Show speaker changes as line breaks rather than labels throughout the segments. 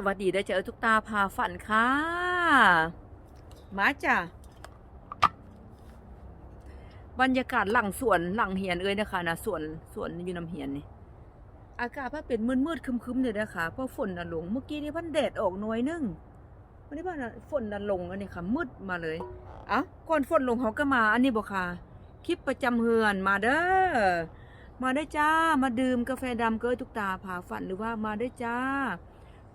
สวัสดีได้เจอทุกตาพาฝันค่ะ มาจ้ะบรรยากาศหลังสวนหลังเหียนเอ้ยนะคะนะสวนสวนอยู่น้ำเหียนนี่อากาศพันเป็นมืดมืดๆครึมเลยนะคะเพราะฝนน่ะลงเมื่อกี้นี่พันแดดออกหน่อยนึงวันนี้พันน่ะฝนน่ะลงอันนี้ค่ะ มืดมาเลยอะก่อนฝนลงเขาก็มา อันนี้บอกค่ะคลิปประจำเฮือนมาเด้อมาได้จ้ามาดื่มกาแฟดำเกยทุกตาพาฝันหรือว่ามาได้จ้า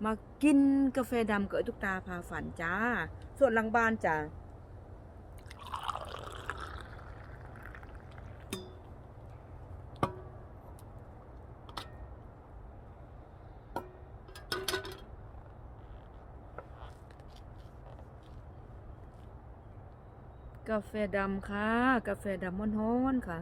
มากินกาแฟดำเกยทุกตาพาฝันจ้า ส่วนหลังบ้านจ้ากาแฟดำค่ะ กาแฟดำร้อนๆค่ะ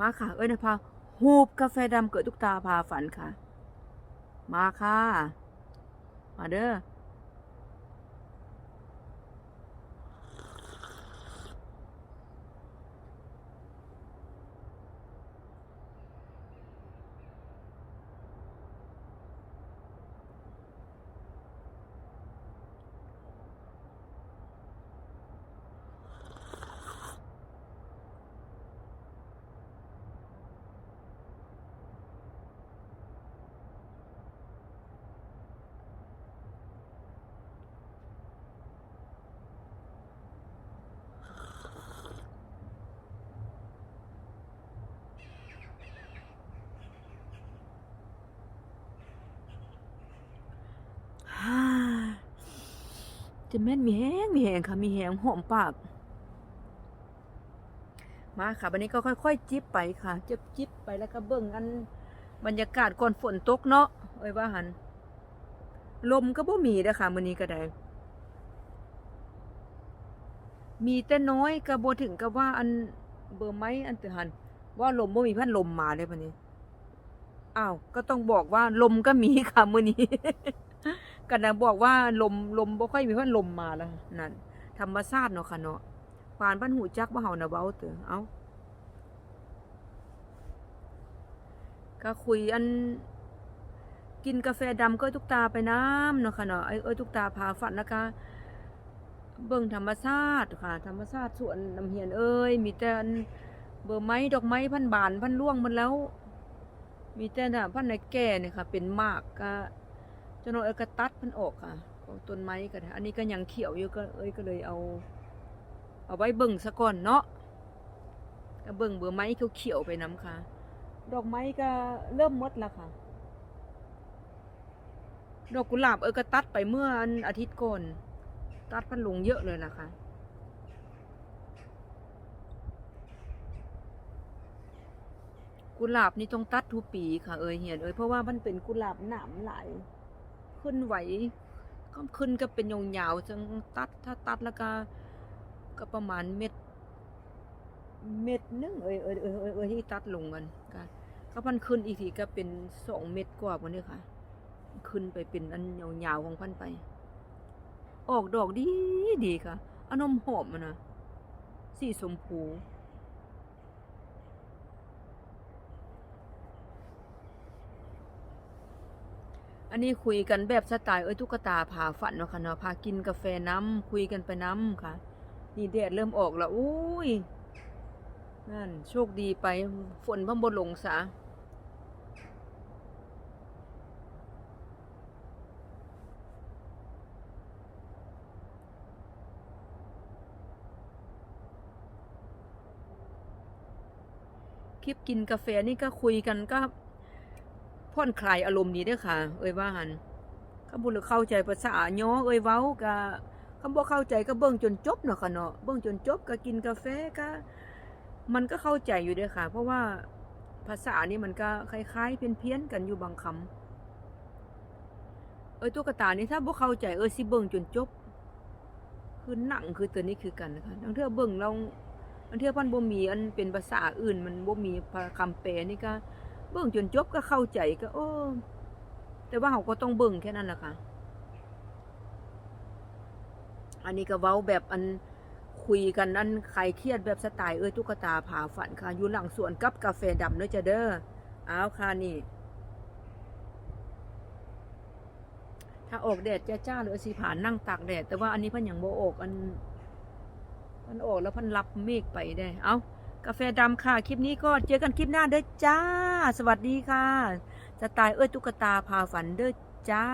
มาค่ะ เอ้ยนะพาหูบกาแฟดำเกิดทุกตาพาฝันค่ะ มาค่ะ มาเด้อ ฮ่า จะแม่นมีแห้งมีแห้งค่ะมีแห้งหอมปาก มาค่ะวันนี้ก็ค่อย ๆ จิบไปค่ะจิบจิบไปแล้วก็เบิ่งอันบรรยากาศก่อนฝนตกเนาะเอ้ยว่าหัน ลมก็บ่มีเด้อค่ะมื้อนี้ก็ได้ มีแต่น้อยก็บ่ถึงกับว่าอันเบอร์ไม้อันตือหัน ว่าลมบ่มีพัดลมมาเลยบัดนี้อ้าวก็ต้องบอกว่าลมก็มีค่ะมื้อนี้ กันนะบอกว่าลมลมบ่ค่อยมีพัดลมมาแล้วนั่นธรรมชาติเนาะค่ะเนาะปานบ้านหูจักบ่เฮานะเว้าเตอเอ้าก็คุยอันกินกาแฟดำก็ทุกตาไปน้ำเนาะค่ะเนาะไอ้เอ้ยทุกตาพาฝันนะคะเบิ่งธรรมชาติค่ะ ธรรมชาติสวนน้ำเฮียนเอ้ยมีแต่อันเบอร์ไม้ดอกไม้พันบานพันร่วงหมันแล้ว มีแต่น่ะพันในแก่เนี่ยค่ะ เป็นมากก็ จนเอ้ยก็ตัดพันออกค่ะของต้นไม้ก็ได้อันนี้ก็ยังเขียวอยู่ก็เอ้ยก็เลยเอา เอาไว้เบิ่งซะก่อนเนาะก็เบิ่งเบอไม้เขียวๆไปน้ำค่ะ ดอกไม้ก็เริ่มมดแล้วค่ะ ดอกกุหลาบเอ้ยก็ตัดไปเมื่ออาทิตย์ก่อนตัดพันลงเยอะเลยนะคะกุหลาบนี่ต้องตัดทุกปีค่ะเอ้ยเหียนเอ้ยเพราะว่ามันเป็นกุหลาบหนามหลาย ขึ้นไหวก็ขึ้นก็เป็นยาวๆจังตัดถ้าตัดแล้วก็ก็ประมาณเม็ด เม็ดนึงเอ้ยเอ้ยเอ้ยเอ้ยเอ้ยที่ตัดลงกันก็ก็พันขึ้นอีกทีก็เป็นสองเม็ดกว่าวันนี้ค่ะ ขึ้นไปเป็นอันยาวๆของพันไป ออกดอกดีดีค่ะอนมหอมนะสีชมพู อันนี้คุยกันแบบสไตล์เอ้ยตุ๊กตาพาฝันเนาะค่ะเนาะพากินกาแฟน้ำคุยกันไปน้ำค่ะ นี่แดดเริ่มออกแล้วอุ้ยนั่นโชคดีไปฝนพ่นบนลงซะคลิปกินกาแฟนี่ก็คุยกันก็ ผ่อนคลายอารมณ์นี้ด้อค่ะ เอ้ยว่าหันคำบุญเข้าใจภาษาย้อเอ้ยเว้าก็คำบ่เข้าใจก็เบิ่งจนจบเนาะค่ะเนาะเบิ่งจนจบก็กินกาแฟก็มันก็เข้าใจอยู่ด้อค่ะ เพราะว่าภาษานี่มันก็คล้ายๆ เพี้ยนๆกันอยู่บางคำเอ้ยตุ๊กตานี่ถ้าบ่เข้าใจเอ้ยสิเบิ่งจนจบ คือหนังคือตัวนี้คือกันนะคะทั้งเทื่อเบิ่งเราอันเที่ยพันบ่มีอันเป็นภาษาอื่น มันบ่มีคำแปลนี่ก็ บิ่งจนจบก็เข้าใจก็โอ้แต่ว่าเราก็ต้องเบิ่งแค่นั้นแหละค่ะ อันนี้ก็เว้าแบบอันคุยกันอันใครเครียดแบบสไตล์เอ้ยตุ๊กตาผาฝันค่ะ อยู่หลังสวนกับกาแฟดำเด้อจะเด้ออ้าวค่ะนี่ ถ้าออกแดดจ้าๆหรือสิผ่านนั่งตากแดด แต่ว่าอันนี้พันอย่างโบออกอัน มันออกแล้วพันรับเมฆไปได้ เอา กาแฟดำค่ะ คลิปนี้ก็เจอกันคลิปหน้าเด้อจ้า สวัสดีค่ะสไตล์เอ้ยตุ๊กตาพาฝันเด้อจ้า